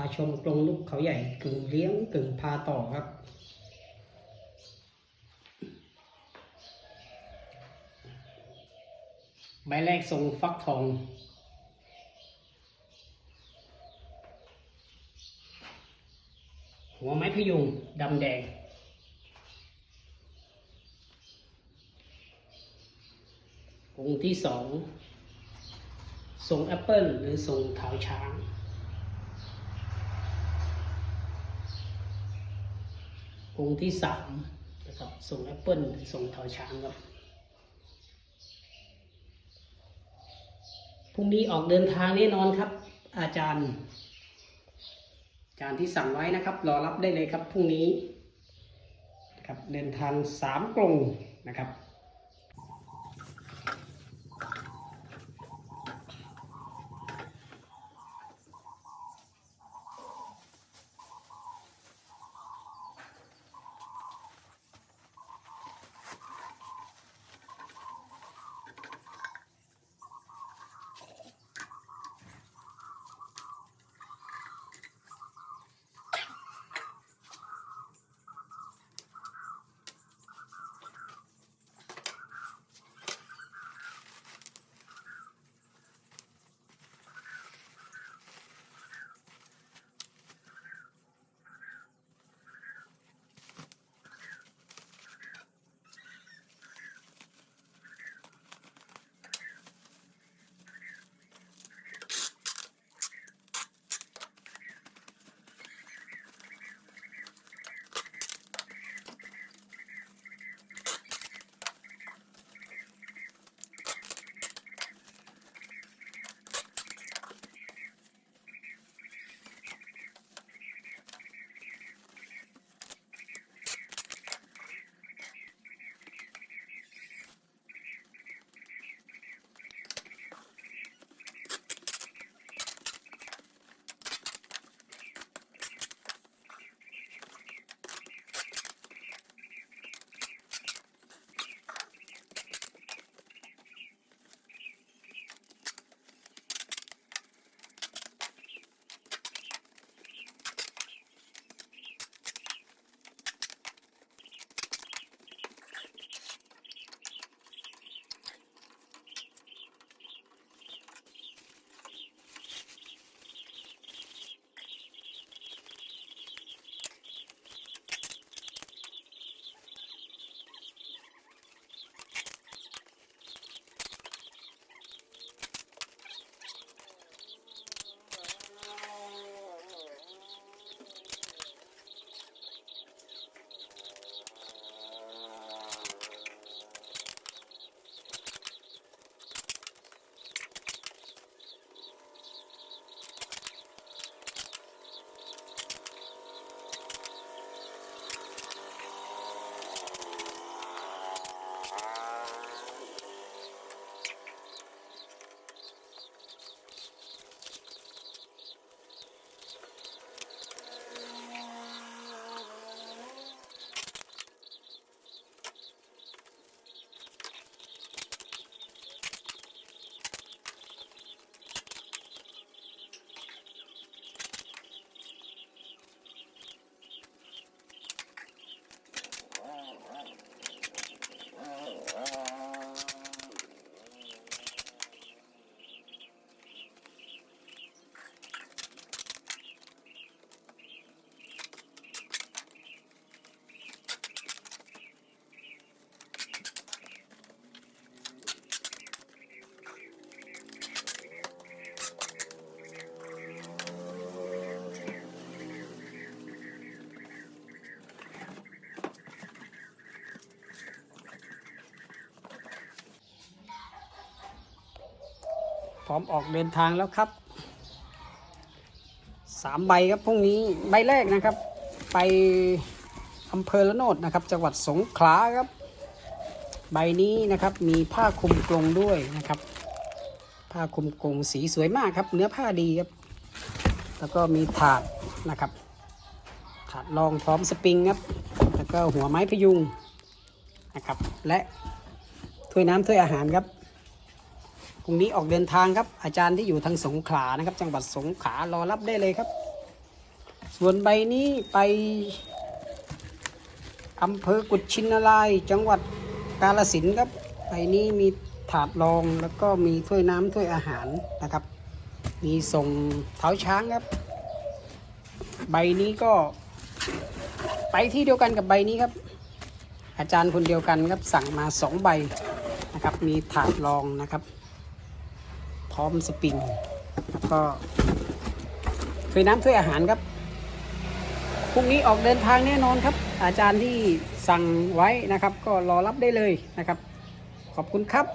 าชมกรงนกเขาใหญ่กึ่งเลี้ยงกึ่งพาต่อครับ ใบแรกทรงฟักทอง หัวไม้พยุงดำแดงองค์ที่สองทรงแอปเปิลหรือทรงเท้าช้าง องค์ที่สามนะครับทรงแอปเปิลหรือทรงเท้าช้างครับพรุ่งนี้ออกเดินทางแน่นอนครับ อาจารย์ อาจารย์ที่สั่งไว้นะครับ รอรับได้เลยครับพรุ่งนี้นะครับเดินทางสามกลงนะครับ พร้อมออกเดินทางแล้วครับสามใบครับพรุ่งนี้ใบแรกนะครับ ไปอำเภอละโนดนะครับ จังหวัดสงขลาครับ ใบนี้นะครับมีผ้าคลุมกรงด้วยนะครับ ผ้าคลุมกรงสีสวยมากครับ เนื้อผ้าดีครับ แล้วก็มีถาดนะครับ ถาดรองพร้อมสปริงครับ แล้วก็หัวไม้พยุงนะครับ และถ้วยน้ำถ้วยอาหารครับ พรุ่งนี้ออกเดินทางครับ อาจารย์ที่อยู่ทางสงขลานะครับ จังหวัดสงขลารอรับได้เลยครับ ส่วนใบนี้ไปอำเภอกุชินารายจังหวัดกาฬสินครับใบนี้มีถาดรองแล้วก็มีถ้วยน้ำถ้วยอาหารนะครับ มีส่งเท้าช้างครับ ใบนี้ก็ไปที่เดียวกันกับใบนี้ครับ อาจารย์คนเดียวกันครับสั่งมาสองใบนะครับ มีถาดรองนะครับ พร้อมสปริงแล้วก็ถ้วยน้ำถ้วยอาหารครับพรุ่งนี้ออกเดินทางแน่นอนครับ อาจารย์ที่สั่งไว้นะครับ ก็รอรับได้เลยนะครับ ขอบคุณครับ